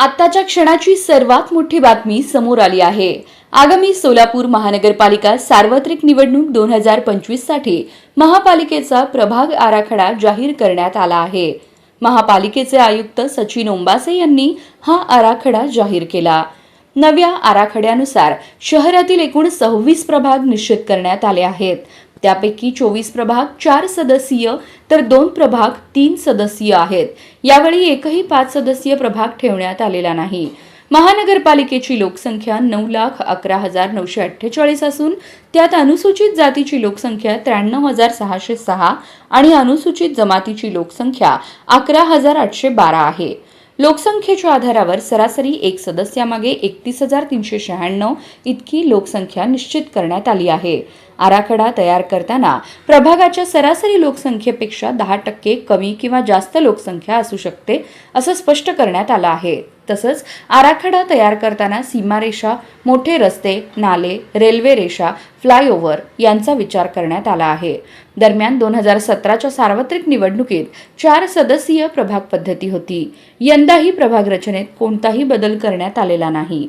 आत्ताच्या क्षणाची सर्वात मोठी बातमी समोर आली आहे. आगामी सोलापूर महानगरपालिका सार्वत्रिक निवडणूक दोन हजार पंचवीससाठी महापालिकेचा प्रभाग आराखडा जाहीर करण्यात आला आहे. महापालिकेचे आयुक्त सचिन ओंबासे यांनी हा आराखडा जाहीर केला. नव्या आराखड्यानुसार शहरातील एकूण सव्वीस प्रभाग निश्चित करण्यात आले आहेत. त्यापैकी चोवीस प्रभाग चार सदस्यीय तर दोन प्रभाग तीन सदस्यीय आहेत. यावेळी एकही पाच सदस्यीय प्रभाग ठेवण्यात आलेला नाही. महानगरपालिकेची लोकसंख्या नऊ लाख अकरा हजार नऊशे अठ्ठेचाळीस असून त्यात अनुसूचित जातीची लोकसंख्या त्र्याण्णव हजार सहाशे सहा आणि अनुसूचित जमातीची लोकसंख्या अकरा हजार आठशे बारा आहे. लोकसंख्येच्या आधारावर सरासरी एक सदस्यामागे एकतीस हजार तीनशे शहाण्णव इतकी लोकसंख्या निश्चित करण्यात आली आहे. आराखडा तयार करताना प्रभागाच्या सरासरी लोकसंख्येपेक्षा दहा टक्के कमी किंवा जास्त लोकसंख्या असू शकते असं स्पष्ट करण्यात आलं आहे. तसंच आराखडा तयार करताना सीमारेषा मोठे रस्ते नाले रेल्वे रेषा फ्लायओव्हर यांचा विचार करण्यात आला आहे. दरम्यान दोन हजार सतराच्या सार्वत्रिक निवडणुकीत चार सदस्यीय प्रभाग पद्धती होती. यंदाही प्रभाग रचनेत कोणताही बदल करण्यात आलेला नाही.